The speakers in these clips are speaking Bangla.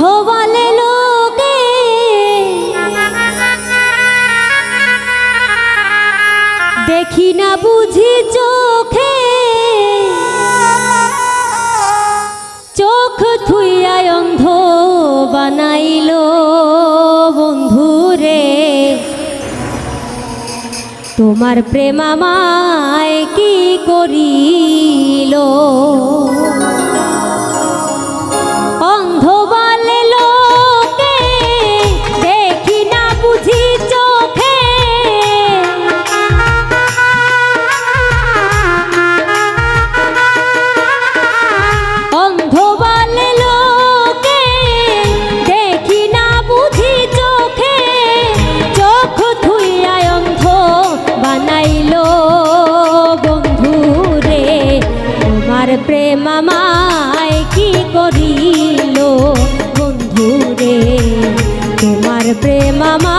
বলে লোকে। দেখি না বুঝি চোখে। চোখ থুইয়া অন্ধ বানাইল বন্ধুরে। তোমার প্রেমা মায় কি করিল? প্রেম আমার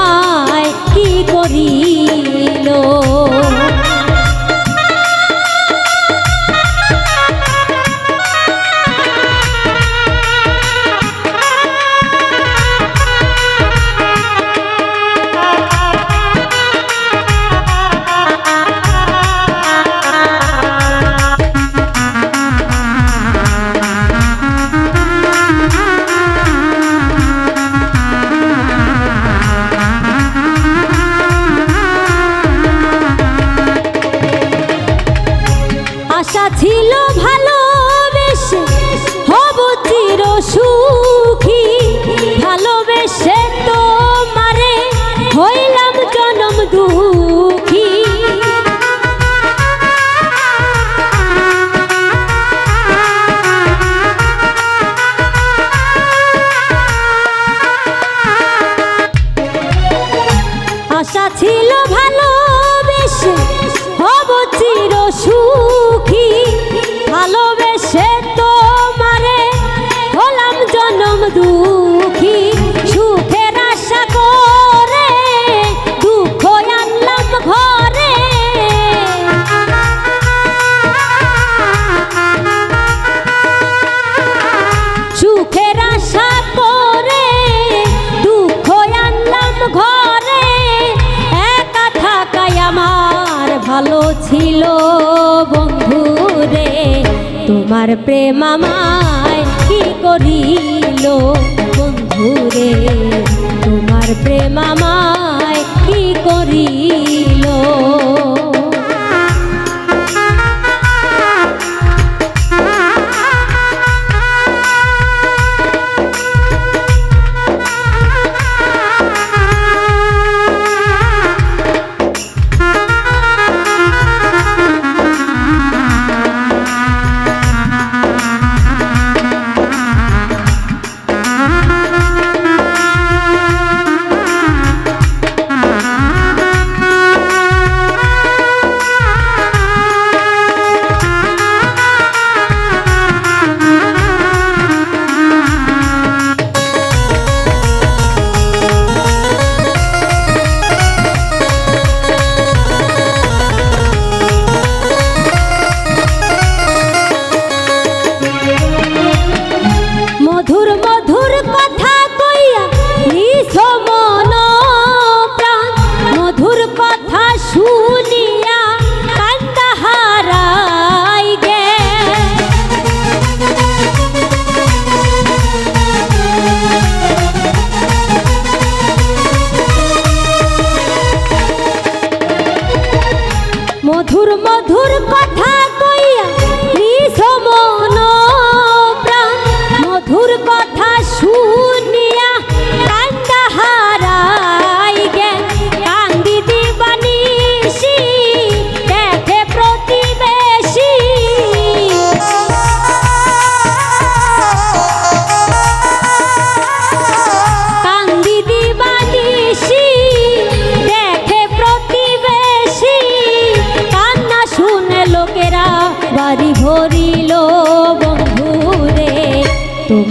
আশা ছিল ভালোবেসে হব চির সুখ তোমার প্রেম আমায় কি করিল বন্ধুরে? তোমার প্রেম আমায় কি করিল?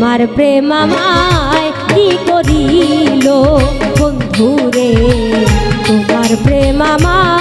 তোমার প্রেম আমায় কি করিল বন্ধুরে? তোমার প্রেম আমায়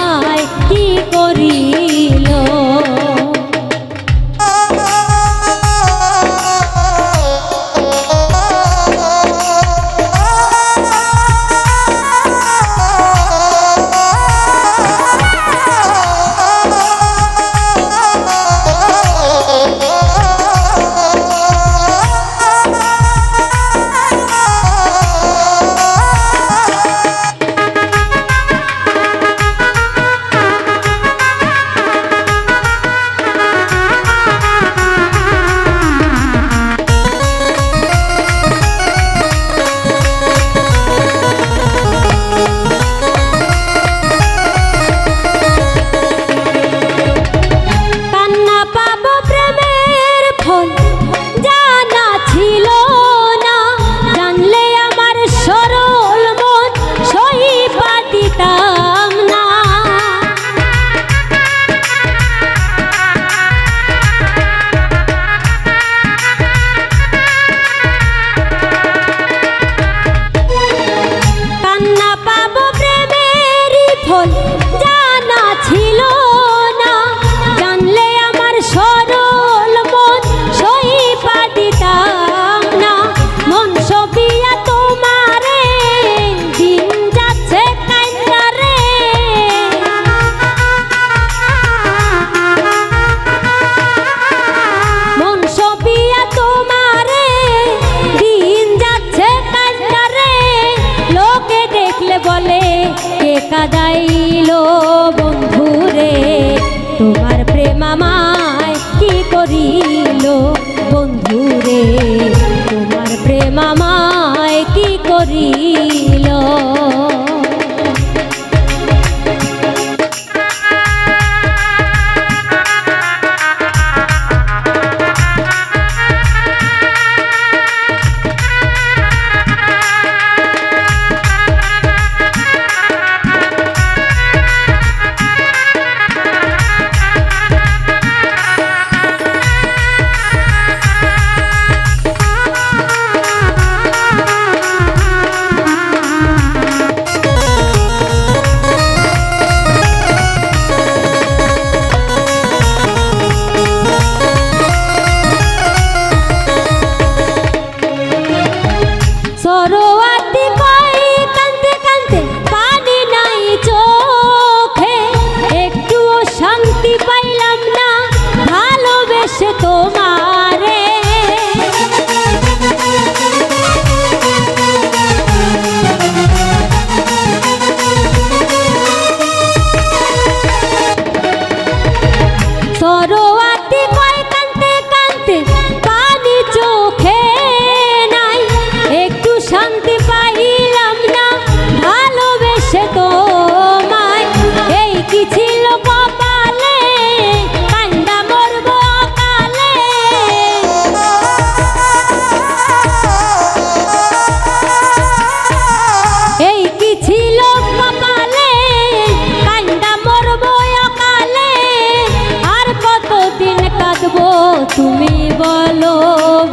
বলো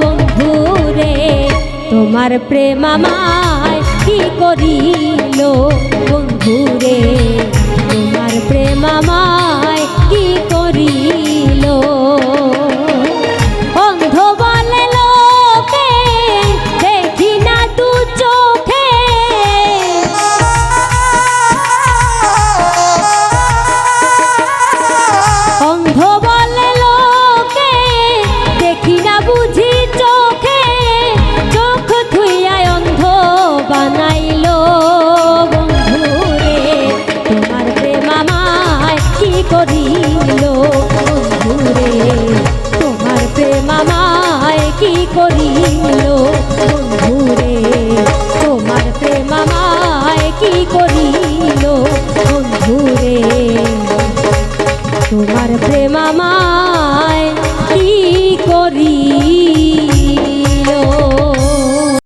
বন্ধু রে তোমার প্রেম আমায় কি করিল বন্ধু রে তোমার প্রেম আমায় করিল বন্ধুরে।